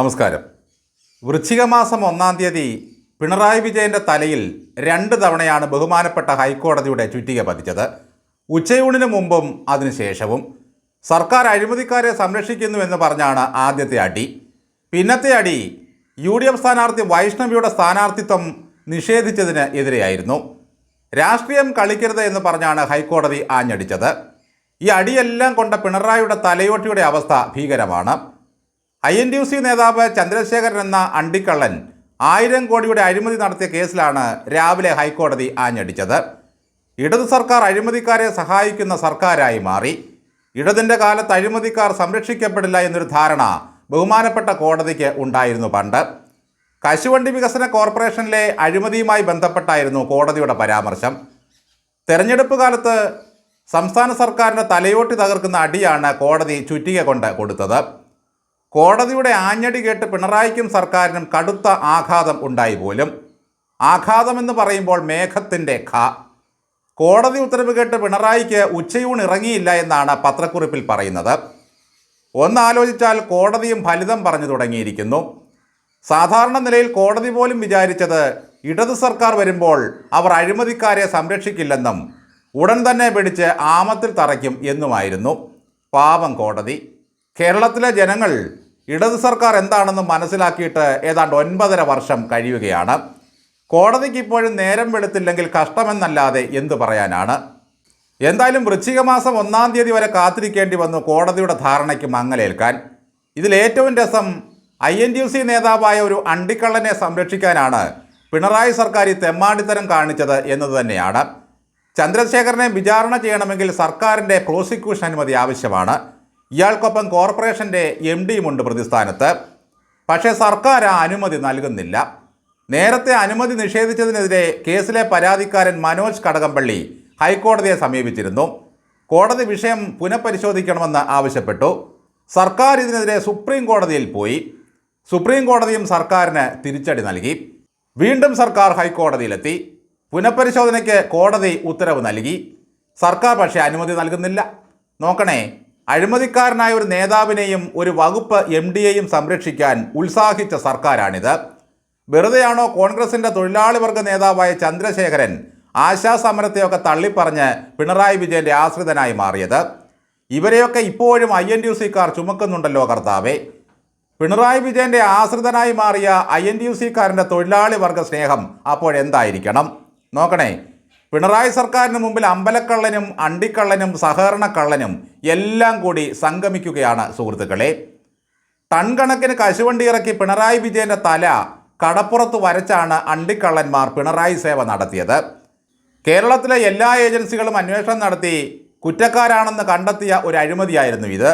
നമസ്കാരം. വൃശ്ചിക മാസം ഒന്നാം തീയതി പിണറായി വിജയന്റെ തലയിൽ രണ്ട് തവണയാണ് ബഹുമാനപ്പെട്ട ഹൈക്കോടതിയുടെ ചുറ്റിക പതിച്ചത്. ഉച്ചയൂണിന് മുമ്പും അതിനുശേഷവും സർക്കാർ അഴിമതിക്കാരെ സംരക്ഷിക്കുന്നുവെന്ന് പറഞ്ഞാണ് ആദ്യത്തെ അടി. പിന്നത്തെ അടി യു ഡി എഫ് സ്ഥാനാർത്ഥി വൈഷ്ണവിയുടെ സ്ഥാനാർത്ഥിത്വം നിഷേധിച്ചതിന് എതിരെയായിരുന്നു. രാഷ്ട്രീയം കളിക്കരുത് എന്ന് പറഞ്ഞാണ് ഹൈക്കോടതി ആഞ്ഞടിച്ചത്. ഈ അടിയെല്ലാം കൊണ്ട പിണറായിയുടെ തലയോട്ടിയുടെ അവസ്ഥ ഭീകരമാണ്. ഐ എൻ ടി സി നേതാവ് ചന്ദ്രശേഖരൻ എന്ന അണ്ടിക്കള്ളൻ ആയിരം കോടിയുടെ അഴിമതി നടത്തിയ കേസിലാണ് രാവിലെ ഹൈക്കോടതി ആഞ്ഞടിച്ചത്. ഇടതു സർക്കാർ അഴിമതിക്കാരെ സഹായിക്കുന്ന സർക്കാരായി മാറി. ഇടതിന്റെ കാലത്ത് അഴിമതിക്കാർ സംരക്ഷിക്കപ്പെടില്ല എന്നൊരു ധാരണ ബഹുമാനപ്പെട്ട കോടതിക്ക് ഉണ്ടായിരുന്നു പണ്ട്. കശുവണ്ടി വികസന കോർപ്പറേഷനിലെ അഴിമതിയുമായി ബന്ധപ്പെട്ടായിരുന്നു കോടതിയുടെ പരാമർശം. തെരഞ്ഞെടുപ്പ് കാലത്ത് സംസ്ഥാന സർക്കാരിന്റെ തലയോട്ടി തകർക്കുന്ന അടിയാണ് കോടതി ചുറ്റിക കൊണ്ട് കൊടുത്തത്. കോടതിയുടെ ആഞ്ഞടി കേട്ട് പിണറായിക്കും സർക്കാരിനും കടുത്ത ആഘാതം ഉണ്ടായി പോലും. ആഘാതമെന്ന് പറയുമ്പോൾ മേഘത്തിന്റെ ഖ. കോടതി ഉത്തരവ് കേട്ട് പിണറായിക്ക് ഉച്ചയൂൺ ഇറങ്ങിയില്ല എന്നാണ് പത്രക്കുറിപ്പിൽ പറയുന്നത്. ഒന്നാലോചിച്ചാൽ കോടതിയും ഫലിതം പറഞ്ഞു തുടങ്ങിയിരിക്കുന്നു. സാധാരണ നിലയിൽ കോടതി പോലും വിചാരിച്ചത് ഇടതു സർക്കാർ വരുമ്പോൾ അവർ അഴിമതിക്കാരെ സംരക്ഷിക്കില്ലെന്നും ഉടൻ തന്നെ പിടിച്ച് ആമത്തിൽ തറയ്ക്കും എന്നുമായിരുന്നു. പാവം കോടതി. കേരളത്തിലെ ജനങ്ങൾ ഇടതു സർക്കാർ എന്താണെന്ന് മനസ്സിലാക്കിയിട്ട് ഏതാണ്ട് ഒൻപതര വർഷം കഴിയുകയാണ്. കോടതിക്ക് ഇപ്പോഴും നേരം വെളുത്തില്ലെങ്കിൽ കഷ്ടമെന്നല്ലാതെ എന്തു പറയാനാണ്? എന്തായാലും വൃശ്ചിക മാസം ഒന്നാം തീയതി വരെ കാത്തിരിക്കേണ്ടി വന്നു കോടതിയുടെ ധാരണയ്ക്ക് മങ്ങലേൽക്കാൻ. ഇതിലേറ്റവും രസം ഐ എൻ ഡി സി നേതാവായ ഒരു അണ്ടിക്കള്ളനെ സംരക്ഷിക്കാനാണ് പിണറായി സർക്കാർ ഈ തെമ്മാടിത്തരം കാണിച്ചത് എന്നത് തന്നെയാണ്. ചന്ദ്രശേഖരനെ വിചാരണ ചെയ്യണമെങ്കിൽ സർക്കാരിന്റെ പ്രോസിക്യൂഷൻ അനുമതി ആവശ്യമാണ്. ഇയാൾക്കൊപ്പം കോർപ്പറേഷന്റെ എം ഡിയുമുണ്ട് പ്രതിസ്ഥാനത്ത്. പക്ഷേ സർക്കാർ ആ അനുമതി നൽകുന്നില്ല. നേരത്തെ അനുമതി നിഷേധിച്ചതിനെതിരെ കേസിലെ പരാതിക്കാരൻ മനോജ് കടകംപള്ളി ഹൈക്കോടതിയെ സമീപിച്ചിരുന്നു. കോടതി വിഷയം പുനഃപരിശോധിക്കണമെന്ന് ആവശ്യപ്പെട്ടു. സർക്കാർ ഇതിനെതിരെ സുപ്രീം കോടതിയിൽ പോയി. സുപ്രീം കോടതിയും സർക്കാരിന് തിരിച്ചടി നൽകി. വീണ്ടും സർക്കാർ ഹൈക്കോടതിയിലെത്തി. പുനഃപരിശോധനയ്ക്ക് കോടതി ഉത്തരവ് നൽകി. സർക്കാർ പക്ഷേ അനുമതി നൽകുന്നില്ല. നോക്കണേ അഴിമതിക്കാരനായ ഒരു നേതാവിനെയും ഒരു വകുപ്പ് എം ഡിയെയും സംരക്ഷിക്കാൻ ഉത്സാഹിച്ച സർക്കാരാണിത്. വെറുതെയാണോ കോൺഗ്രസിന്റെ തൊഴിലാളി വർഗ നേതാവായ ചന്ദ്രശേഖരൻ ആശാസമരത്തെയൊക്കെ തള്ളിപ്പറഞ്ഞ് പിണറായി വിജയന്റെ ആശ്രിതനായി മാറിയത്? ഇവരെയൊക്കെ ഇപ്പോഴും ഐ എൻ ഡി യു സിക്കാർ ചുമക്കുന്നുണ്ടല്ലോ കർത്താവേ. പിണറായി വിജയന്റെ ആശ്രിതനായി മാറിയ ഐ എൻ ഡി യു സിക്കാരന്റെ തൊഴിലാളി വർഗ സ്നേഹം അപ്പോഴെന്തായിരിക്കണം? നോക്കണേ പിണറായി സർക്കാരിന് മുമ്പിൽ അമ്പലക്കള്ളനും അണ്ടിക്കള്ളനും സഹകരണക്കള്ളനും എല്ലാം കൂടി സംഗമിക്കുകയാണ് സുഹൃത്തുക്കളെ. ടൺ കണക്കിന് കശുവണ്ടി ഇറക്കി പിണറായി വിജയന്റെ തല കടപ്പുറത്ത് വരച്ചാണ് അണ്ടിക്കള്ളന്മാർ പിണറായി സേവ നടത്തിയത്. കേരളത്തിലെ എല്ലാ ഏജൻസികളും അന്വേഷണം നടത്തി കുറ്റക്കാരാണെന്ന് കണ്ടെത്തിയ ഒരു അഴിമതിയായിരുന്നു ഇത്.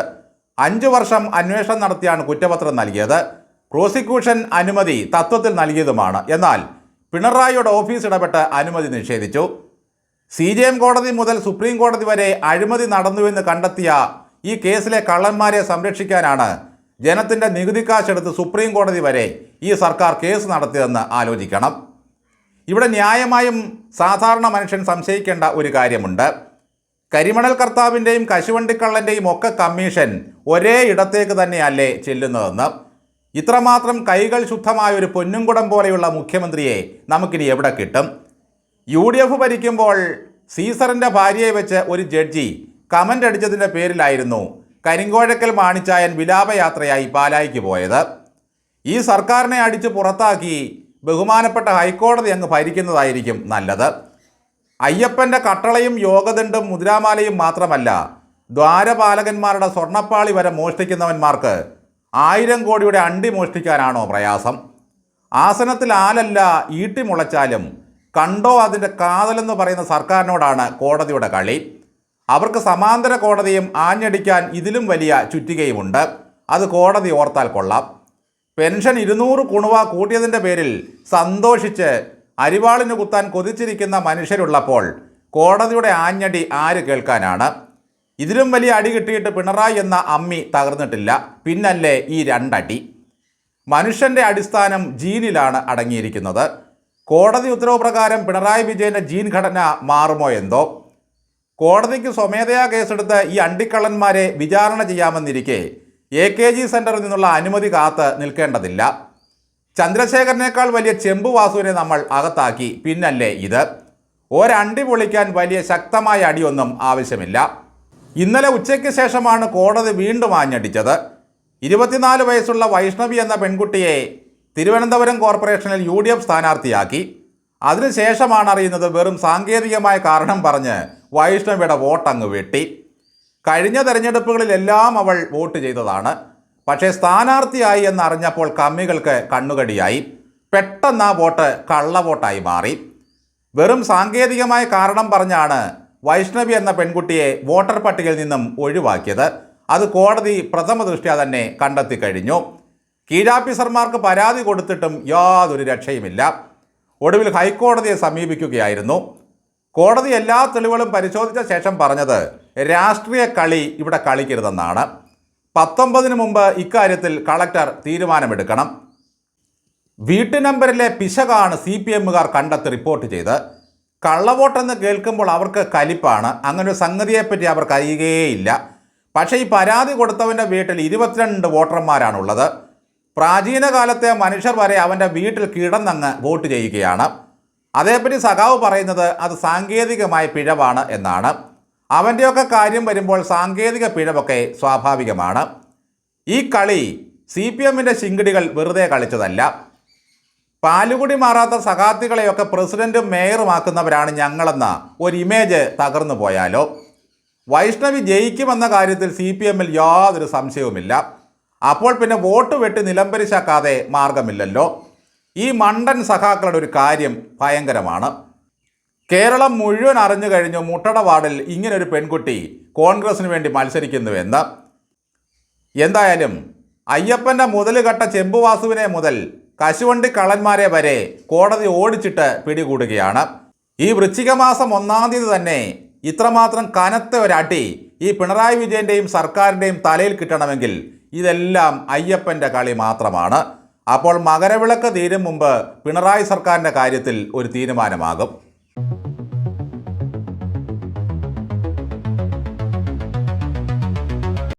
അഞ്ചു വർഷം അന്വേഷണം നടത്തിയാണ് കുറ്റപത്രം നൽകിയത്. പ്രോസിക്യൂഷൻ അനുമതി തത്വത്തിൽ നൽകിയതുമാണ്. എന്നാൽ പിണറായിയുടെ ഓഫീസ് ഇടപെട്ട് അനുമതി നിഷേധിച്ചു. സി ജെ എം കോടതി മുതൽ സുപ്രീം കോടതി വരെ അഴിമതി നടന്നുവെന്ന് കണ്ടെത്തിയ ഈ കേസിലെ കള്ളന്മാരെ സംരക്ഷിക്കാനാണ് ജനത്തിന്റെ നികുതി കാശെടുത്ത് സുപ്രീം കോടതി വരെ ഈ സർക്കാർ കേസ് നടത്തിയതെന്ന് ആലോചിക്കണം. ഇവിടെ ന്യായമായും സാധാരണ മനുഷ്യൻ സംശയിക്കേണ്ട ഒരു കാര്യമുണ്ട്. കരിമണൽ കർത്താവിന്റെയും കശുവണ്ടിക്കള്ളന്റെയും ഒക്കെ കമ്മീഷൻ ഒരേ ഇടത്തേക്ക് തന്നെയല്ലേ ചെല്ലുന്നതെന്ന്. ഇത്രമാത്രം കൈകൾ ശുദ്ധമായ ഒരു പൊന്നുംകുടം പോലെയുള്ള മുഖ്യമന്ത്രിയെ നമുക്കിനി എവിടെ കിട്ടും? യു ഡി എഫ് ഭരിക്കുമ്പോൾ സീസറിന്റെ ഭാര്യയെ വെച്ച് ഒരു ജഡ്ജി കമന്റ് അടിച്ചതിന്റെ പേരിലായിരുന്നു കരിങ്കോഴക്കൽ മാണിച്ചായൻ വിലാപയാത്രയായി പാലായിക്ക് പോയത്. ഈ സർക്കാരിനെ അടിച്ച് പുറത്താക്കി ബഹുമാനപ്പെട്ട ഹൈക്കോടതി അങ്ങ് ഭരിക്കുന്നതായിരിക്കും നല്ലത്. അയ്യപ്പന്റെ കട്ടളയും യോഗദണ്ഡും മുദ്രാമാലയും മാത്രമല്ല ദ്വാരപാലകന്മാരുടെ സ്വർണപ്പാളി വരെ മോഷ്ടിക്കുന്നവന്മാർക്ക് ആയിരം കോടിയുടെ അണ്ടി മോഷ്ടിക്കാനാണോ പ്രയാസം? ആസനത്തിൽ ആലല്ല ഈട്ടി മുളച്ചാലും കണ്ടോ അതിന്റെ കാതലെന്ന് പറയുന്ന സർക്കാരിനോടാണ് കോടതിയുടെ കളി. അവർക്ക് സമാന്തര കോടതിയും ആഞ്ഞടിക്കാൻ ഇതിലും വലിയ ചുറ്റികയുമുണ്ട്. അത് കോടതി ഓർത്താൽ കൊള്ളാം. പെൻഷൻ ഇരുന്നൂറ് കുണുവ കൂട്ടിയതിന്റെ പേരിൽ സന്തോഷിച്ച് അരിവാളിന് കുത്താൻ കൊതിച്ചിരിക്കുന്ന മനുഷ്യരുള്ളപ്പോൾ കോടതിയുടെ ആഞ്ഞടി ആര് കേൾക്കാനാണ്? ഇതിലും വലിയ അടി കിട്ടിയിട്ട് പിണറായി എന്ന അമ്മി തകർന്നിട്ടില്ല. പിന്നല്ലേ ഈ രണ്ടടി. മനുഷ്യന്റെ അടിസ്ഥാനം ജീനിലാണ് അടങ്ങിയിരിക്കുന്നത്. കോടതി ഉത്തരവ് പ്രകാരം പിണറായി വിജയന്റെ ജീൻ ഘടന മാറുമോ എന്തോ? കോടതിക്ക് സ്വമേധയാ കേസെടുത്ത് ഈ അണ്ടിക്കള്ളന്മാരെ വിചാരണ ചെയ്യാമെന്നിരിക്കെ എ കെ ജി സെന്ററിൽ നിന്നുള്ള അനുമതി കാത്ത് നിൽക്കേണ്ടതില്ല. ചന്ദ്രശേഖരനേക്കാൾ വലിയ ചെമ്പു വാസുവിനെ നമ്മൾ അകത്താക്കി. പിന്നല്ലേ ഇത്? ഒരണ്ടി പൊളിക്കാൻ വലിയ ശക്തമായ അടിയൊന്നും ആവശ്യമില്ല. ഇന്നലെ ഉച്ചയ്ക്ക് ശേഷമാണ് കോടതി വീണ്ടും ആഞ്ഞടിച്ചത്. ഇരുപത്തിനാല് വയസ്സുള്ള വൈഷ്ണവി എന്ന പെൺകുട്ടിയെ തിരുവനന്തപുരം കോർപ്പറേഷനിൽ യു ഡി എഫ് സ്ഥാനാർത്ഥിയാക്കി. അതിനുശേഷമാണ് അറിയുന്നത് വെറും സാങ്കേതികമായ കാരണം പറഞ്ഞ് വൈഷ്ണവിയുടെ വോട്ടങ്ങ് വെട്ടി. കഴിഞ്ഞ തെരഞ്ഞെടുപ്പുകളിലെല്ലാം അവൾ വോട്ട് ചെയ്തതാണ്. പക്ഷേ സ്ഥാനാർത്ഥിയായി എന്നറിഞ്ഞപ്പോൾ കമ്മികൾക്ക് കണ്ണുകടിയായി. പെട്ടെന്ന് ആ വോട്ട് കള്ള വോട്ടായി മാറി. വെറും സാങ്കേതികമായ കാരണം പറഞ്ഞാണ് വൈഷ്ണവി എന്ന പെൺകുട്ടിയെ വോട്ടർ പട്ടികയിൽ നിന്നും ഒഴിവാക്കിയത്. അത് കോടതി പ്രഥമ ദൃഷ്ട്യാ തന്നെ കണ്ടെത്തി കഴിഞ്ഞു. കീഴാഫീസർമാർക്ക് പരാതി കൊടുത്തിട്ടും യാതൊരു രക്ഷയുമില്ല. ഒടുവിൽ ഹൈക്കോടതിയെ സമീപിക്കുകയായിരുന്നു. കോടതി എല്ലാ തെളിവുകളും പരിശോധിച്ച ശേഷം പറഞ്ഞത് രാഷ്ട്രീയ കളി ഇവിടെ കളിക്കരുതെന്നാണ്. പത്തൊമ്പതിന് മുമ്പ് ഇക്കാര്യത്തിൽ കളക്ടർ തീരുമാനമെടുക്കണം. വീട്ടു നമ്പറിലെ പിശകാണ് സി പി എമ്മുകാർ കണ്ടെത്തി റിപ്പോർട്ട് ചെയ്ത്. കള്ളവോട്ടെന്ന് കേൾക്കുമ്പോൾ അവർക്ക് കലിപ്പാണ്. അങ്ങനെ ഒരു സംഗതിയെപ്പറ്റി അവർക്ക് അറിയുകയേയില്ല. പക്ഷേ ഈ പരാതി കൊടുത്തവന്റെ വീട്ടിൽ ഇരുപത്തിരണ്ട് വോട്ടർമാരാണുള്ളത്. പ്രാചീന കാലത്തെ മനുഷ്യർ വരെ അവന്റെ വീട്ടിൽ കിടന്നങ്ങ് വോട്ട് ചെയ്യുകയാണ്. അതേപ്പറ്റി സഖാവ് പറയുന്നത് അത് സാങ്കേതികമായ പിഴവാണ് എന്നാണ്. അവന്റെയൊക്കെ കാര്യം വരുമ്പോൾ സാങ്കേതിക പിഴവൊക്കെ സ്വാഭാവികമാണ്. ഈ കളി സി പി എമ്മിന്റെ ശിങ്കിടികൾ വെറുതെ കളിച്ചതല്ല. പാലുകുടി മാറാത്ത സഖാത്തികളെയൊക്കെ പ്രസിഡന്റും മേയറുമാക്കുന്നവരാണ് ഞങ്ങളെന്ന ഒരു ഇമേജ് തകർന്നു പോയാലോ? വൈഷ്ണവി ജയിക്കുമെന്ന കാര്യത്തിൽ സി പി എമ്മിൽ യാതൊരു സംശയവുമില്ല. അപ്പോൾ പിന്നെ വോട്ട് വെട്ടി നിലംപരിശാക്കാതെ മാർഗമില്ലല്ലോ. ഈ മണ്ടൻ സഖാക്കളുടെ ഒരു കാര്യം ഭയങ്കരമാണ്. കേരളം മുഴുവൻ അറിഞ്ഞു കഴിഞ്ഞു മുട്ടട വാർഡിൽ ഇങ്ങനൊരു പെൺകുട്ടി കോൺഗ്രസിന് വേണ്ടി മത്സരിക്കുന്നുവെന്ന് എന്തായാലും അയ്യപ്പന്റെ മുതലുകെട്ട ചെമ്പുവാസുവിനെ മുതൽ കശുവണ്ടി കള്ളന്മാരെ വരെ കോടതി ഓടിച്ചിട്ട് പിടികൂടുകയാണ്. ഈ വൃശ്ചിക മാസം ഒന്നാം തീയതി തന്നെ ഇത്രമാത്രം കനത്ത ഒരടി ഈ പിണറായി വിജയന്റെയും സർക്കാരിന്റെയും തലയിൽ കിട്ടണമെങ്കിൽ ഇതെല്ലാം അയ്യപ്പന്റെ കളി മാത്രമാണ്. അപ്പോൾ മകരവിളക്ക് തീരും മുമ്പ് പിണറായി സർക്കാരിന്റെ കാര്യത്തിൽ ഒരു തീരുമാനമാകും.